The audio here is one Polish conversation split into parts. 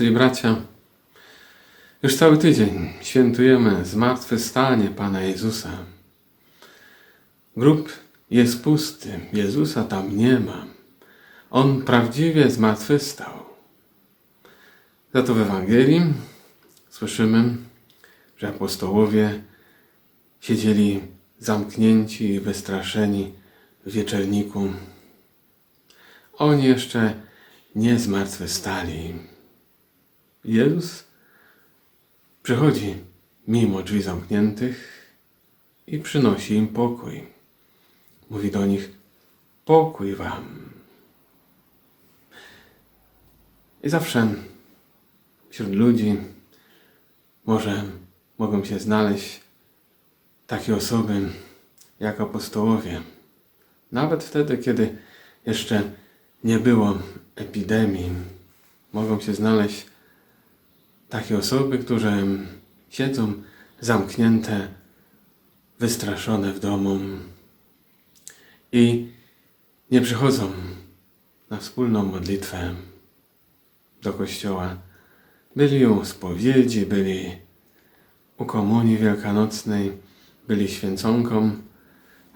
Siostry i bracia, już cały tydzień świętujemy zmartwychwstanie Pana Jezusa. Grób jest pusty, Jezusa tam nie ma. On prawdziwie zmartwychwstał. Za to w Ewangelii słyszymy, że apostołowie siedzieli zamknięci i wystraszeni w wieczerniku. Oni jeszcze nie zmartwychwstali. Jezus przychodzi mimo drzwi zamkniętych i przynosi im pokój. Mówi do nich: Pokój wam. I zawsze wśród ludzi może mogą się znaleźć takie osoby jak apostołowie. Nawet wtedy, kiedy jeszcze nie było epidemii, mogą się znaleźć takie osoby, które siedzą zamknięte, wystraszone w domu i nie przychodzą na wspólną modlitwę do kościoła. Byli u spowiedzi, byli u komunii wielkanocnej, byli święconką,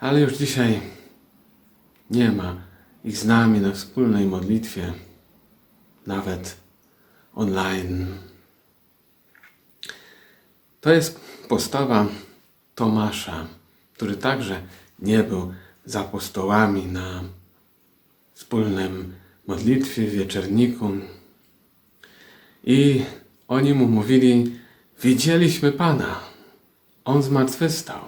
ale już dzisiaj nie ma ich z nami na wspólnej modlitwie, nawet online. To jest postawa Tomasza, który także nie był z apostołami na wspólnym modlitwie, wieczerniku. I oni mu mówili: Widzieliśmy Pana, on zmartwychwstał.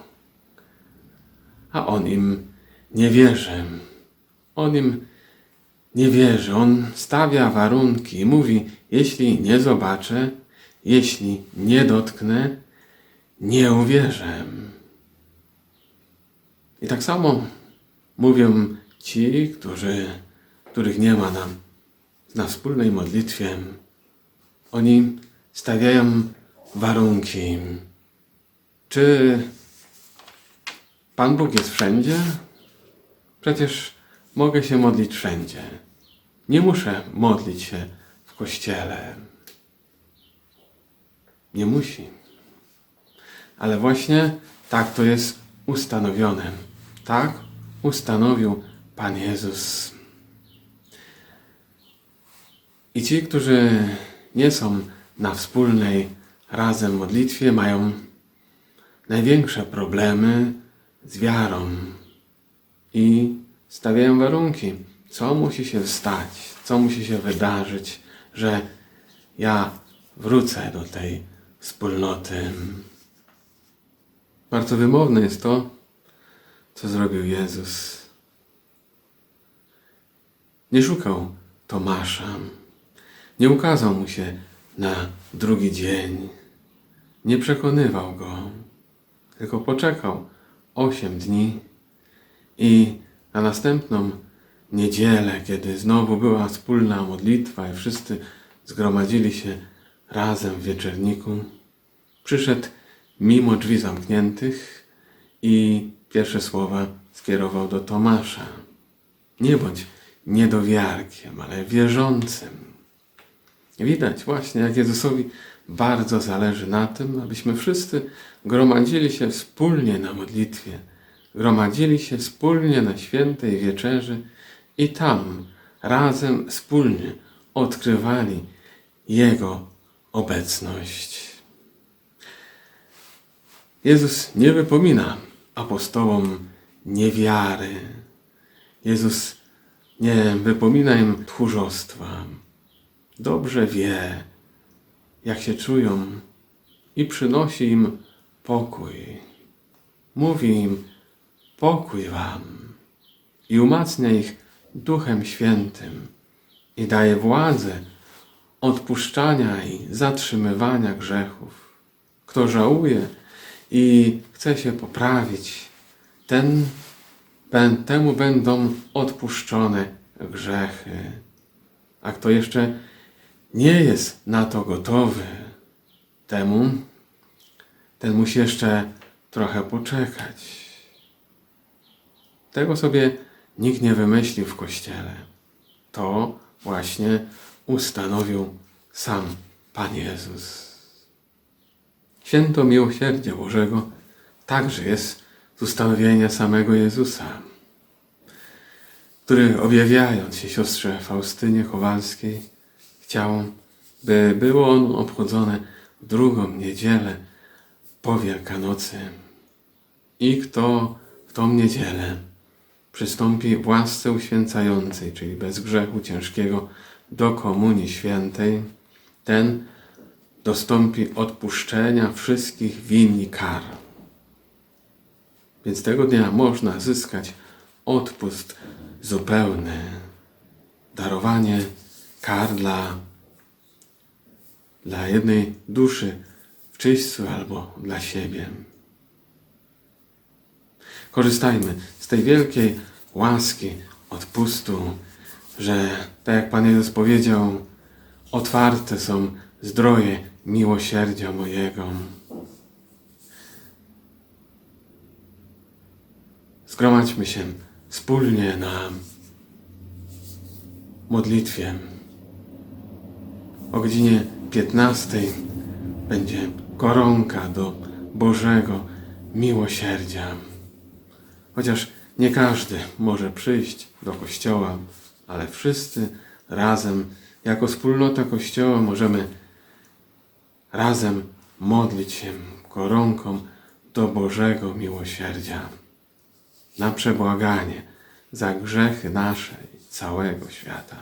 A on im nie wierzy. On im nie wierzy. On stawia warunki i mówi: Jeśli nie zobaczę, jeśli nie dotknę, nie uwierzę. I tak samo mówią ci, którzy, których nie ma na wspólnej modlitwie. Oni stawiają warunki. Czy Pan Bóg jest wszędzie? Przecież mogę się modlić wszędzie. Nie muszę modlić się w kościele. Nie musi. Ale właśnie tak to jest ustanowione. Tak ustanowił Pan Jezus. I ci, którzy nie są na wspólnej razem modlitwie, mają największe problemy z wiarą i stawiają warunki, co musi się stać, co musi się wydarzyć, że ja wrócę do tej wspólnoty. Bardzo wymowne jest to, co zrobił Jezus. Nie szukał Tomasza, nie ukazał mu się na drugi dzień, nie przekonywał go, tylko poczekał osiem dni i na następną niedzielę, kiedy znowu była wspólna modlitwa i wszyscy zgromadzili się razem w wieczerniku, przyszedł mimo drzwi zamkniętych i pierwsze słowa skierował do Tomasza. Nie bądź niedowiarkiem, ale wierzącym. Widać właśnie, jak Jezusowi bardzo zależy na tym, abyśmy wszyscy gromadzili się wspólnie na modlitwie, gromadzili się wspólnie na świętej wieczerzy i tam razem wspólnie odkrywali Jego obecność. Jezus nie wypomina apostołom niewiary. Jezus nie wypomina im tchórzostwa. Dobrze wie, jak się czują i przynosi im pokój. Mówi im: Pokój wam i umacnia ich Duchem Świętym i daje władzę odpuszczania i zatrzymywania grzechów. Kto żałuje i chce się poprawić, ten, ten, temu będą odpuszczone grzechy. A kto jeszcze nie jest na to gotowy, temu, ten musi jeszcze trochę poczekać. Tego sobie nikt nie wymyślił w kościele. To właśnie ustanowił sam Pan Jezus. Święto Miłosierdzia Bożego także jest z ustanowienia samego Jezusa, który objawiając się siostrze Faustynie Kowalskiej chciał, by było on obchodzone w drugą niedzielę po Wielkanocy. I kto w tą niedzielę przystąpi w łasce uświęcającej, czyli bez grzechu ciężkiego, do Komunii Świętej, ten dostąpi odpuszczenia wszystkich win i kar. Więc tego dnia można zyskać odpust zupełny, darowanie kar dla, dla jednej duszy w czyśćcu albo dla siebie. Korzystajmy z tej wielkiej łaski, odpustu, że tak jak Pan Jezus powiedział, otwarte są zdroje miłosierdzia mojego. Zgromadźmy się wspólnie na modlitwie. O godzinie 15 będzie koronka do Bożego miłosierdzia. Chociaż nie każdy może przyjść do kościoła, ale wszyscy razem, jako wspólnota kościoła, możemy razem modlić się koronką do Bożego miłosierdzia na przebłaganie za grzechy nasze i całego świata.